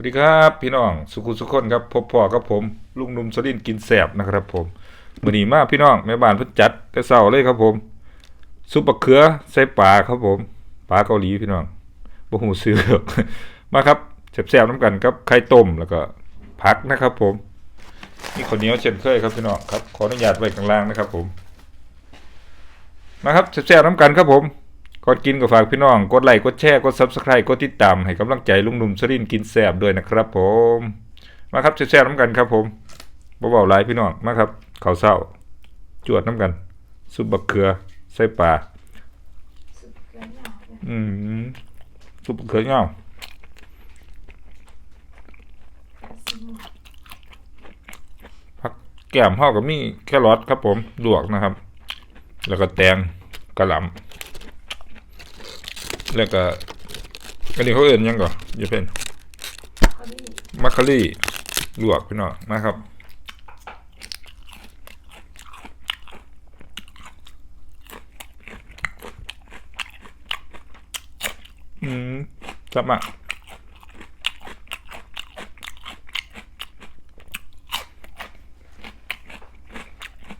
วัสดีครับพี่น้องสุขุสุขคนครับพบพ่อกับผมลุงนุ่มสลินกินแสบนะครับผมมือนีมากพี่น้องแม่บ้านเพิ่นจัดแต่เช้าเลยครับผมซุปบะเขือใส่ปลาครับผมปลาเกาหลีพี่น้องบ่ฮู้ซื้อมาครับแซ่บๆน้ำกันกับไข่ต้มแล้วก็ผักนะครับผมนี่ข้าวเหนียวเช่นเคยครับพี่น้องครับขออนุญาตไว้ข้างล่างนะครับผมมาครับแซ่บๆน้ำกันครับผม ก่อนกินก็ฝากพี่น้อง กดไลค์กดแชร์กด Subscribe กดติดตามให้กำลังใจลุงหนุ่มสรินกินแซบด้วยนะครับ ผม มาครับแซ่บๆน้ำกันครับ ผมบ่เบาหลายพี่น้องมาครับข้าวเศร้า จวดน้ำกัน ซุปบักเขือใส่ปลาสุดเกินหนเลยอืมซุปบักเขือเงาผักแก้มห่อกับมีแครอทครับ ผมลวกนะครับ แล้วก็แตงกระหล่ำ แล้วก็อันนี้เขาเอื่นหยังก่อนอย่าเพ่นเขาดีมัคคารี่ลวกพี่น้องนะครับอืมจับมา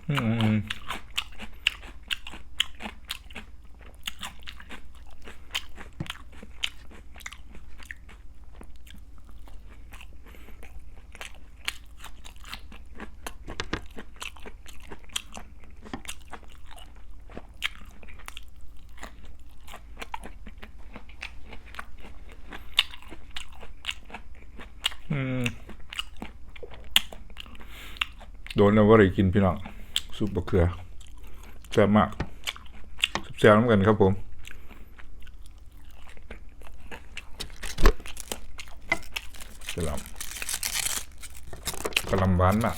อืมอืม โดนแล้วว่าได้กินพี่น้องซุปบะเขือแซ่บมากแซ่บน้ำกันครับผมกระลำกระลำหวานมาก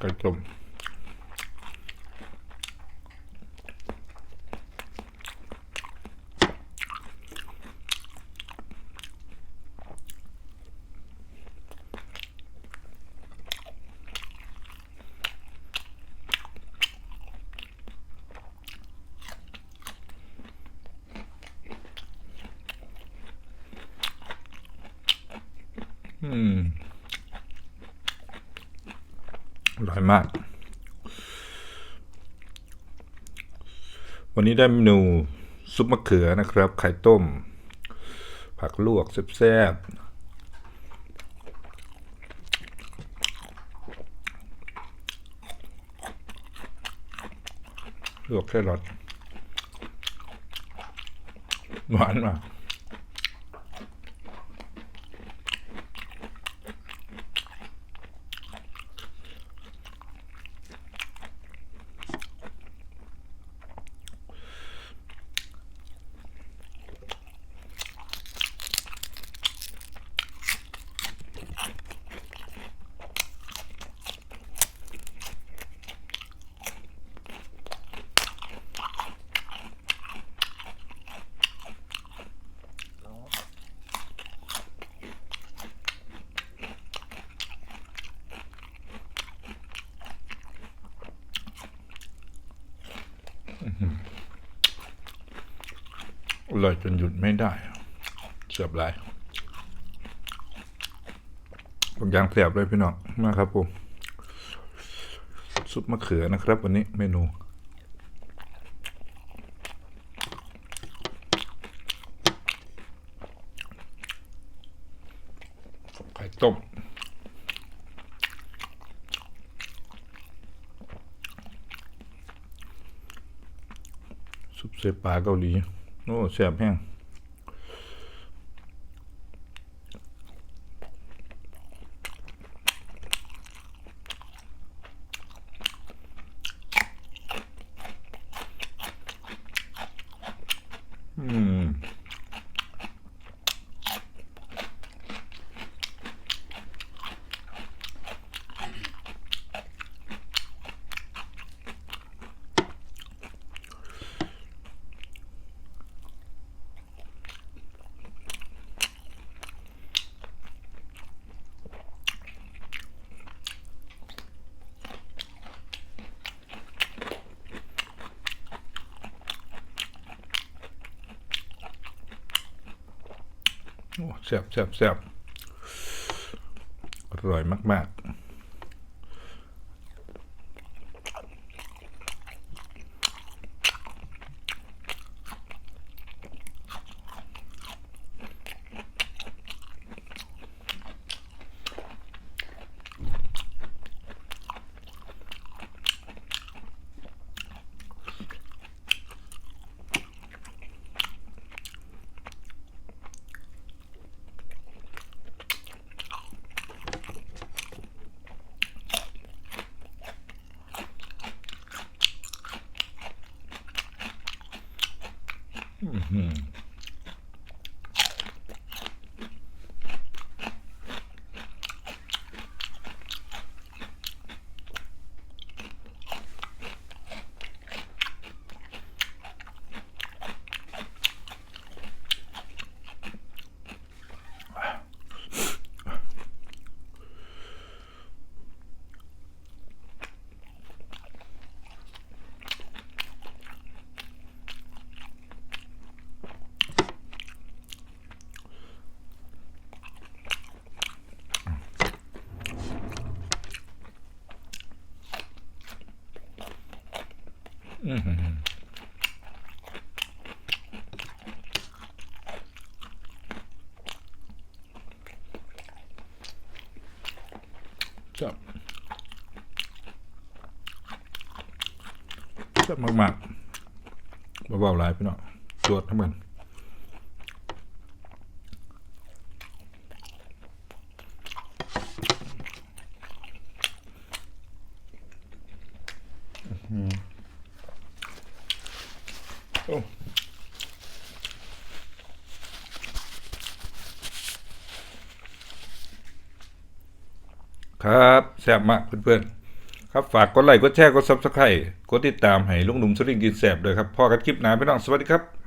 ไก่ต้มอืม อร่อยมาก วันนี้ได้เมนูซุปมะเขือนะครับ ไข่ต้ม ผักลวกแซ่บๆลวกแค่รสหวานมาก อร่อยจนหยุดไม่ได้เสียบหลายผมยางเสียบเลยพี่น้องมาครับผมซุปมะเขือนะครับ วันนี้เมนูไข่ต้มซุปเสปลาเกาหลี โอ้แซ่บแห้งอืม โอ้ แซ่บแซ่บแซ่บอร่อยมาก ๆ อื้ อหืออื้อหือแซ่บแซ่บมากๆเบาๆหลายพี่น้องตรวจทั้งหมด โอ้ ครับแซ่บมากเพื่อนๆ ครับฝากกดไลค์กดแชร์กดซับสไครต์กดติดตามให้ลุงหนุ่มสลิงกินแซ่บด้วยครับพอกันคลิปหน้าพี่น้องสวัสดีครับ